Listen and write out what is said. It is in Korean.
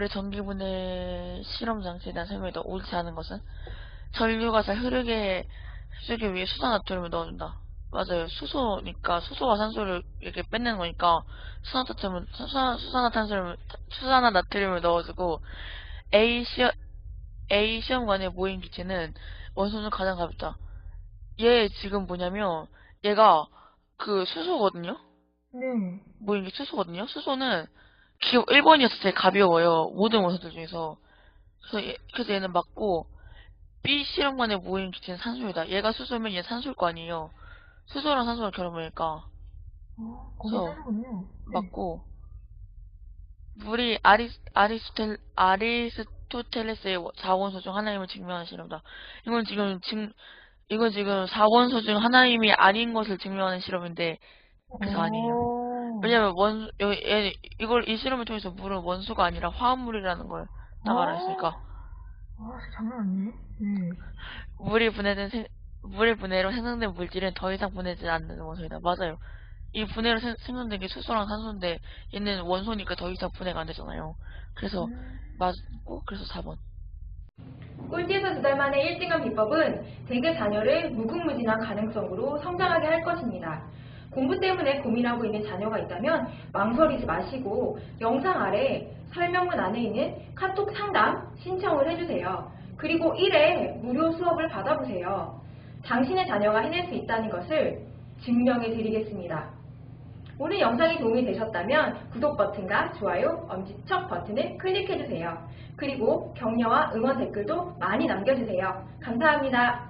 물의 전기분해 실험 장치에 대한 설명이다. 옳지 않은 것은 전류가 잘 흐르게 해주기 위해 수산나트륨을 넣어준다. 맞아요. 수소니까 수소와 산소를 이렇게 뺏는 거니까 수산나트륨을 수산, 수산화탄소를 수산화나트륨을 넣어주고 A 시험 A 시험관의 모임 기체는 원소는 가장 가볍다. 얘 지금 뭐냐면 얘가 그 수소거든요. 네. 모임 기 수소거든요. 수소는 기 1번이어서 제일 가벼워요. 모든 원소들 중에서. 그래서, 얘, 그래서 얘는 맞고 B 실험관의 모임 기체는 산소이다. 얘가 수소면 얘 산소일 거 아니에요. 수소랑 산소가 결합하니까 어, 그래서 산소군요. 네. 맞고 물이 아리, 아리스텔, 아리스토텔레스의 자원소 중 하나임을 증명하는 실험이다. 이건 지금 증, 이건 지금 4원소 중 하나임이 아닌 것을 증명하는 실험인데 그래서 아니에요. 오. 왜냐면 원, 여, 얘, 이걸 이 실험을 통해서 물은 원소가 아니라 화합물이라는 걸 나가라 했으니까 아, 장난 아니네. 네. 물이 분해된 생, 물의 분해로 생성된 물질은 더 이상 분해되지 않는 원소이다. 맞아요. 이 분해로 생, 생성된 게 수소랑 산소인데 얘는 원소니까 더 이상 분해가 안 되잖아요. 그래서 음. 맞고 그래서 4번. 꼴찌에서 두 달 만에 1등한 비법은 대개 자녀를 무궁무진한 가능성으로 성장하게 할 것입니다. 공부 때문에 고민하고 있는 자녀가 있다면 망설이지 마시고 영상 아래 설명문 안에 있는 카톡 상담 신청을 해주세요. 그리고 1회 무료 수업을 받아보세요. 당신의 자녀가 해낼 수 있다는 것을 증명해 드리겠습니다. 오늘 영상이 도움이 되셨다면 구독 버튼과 좋아요, 엄지척 버튼을 클릭해주세요. 그리고 격려와 응원 댓글도 많이 남겨주세요. 감사합니다.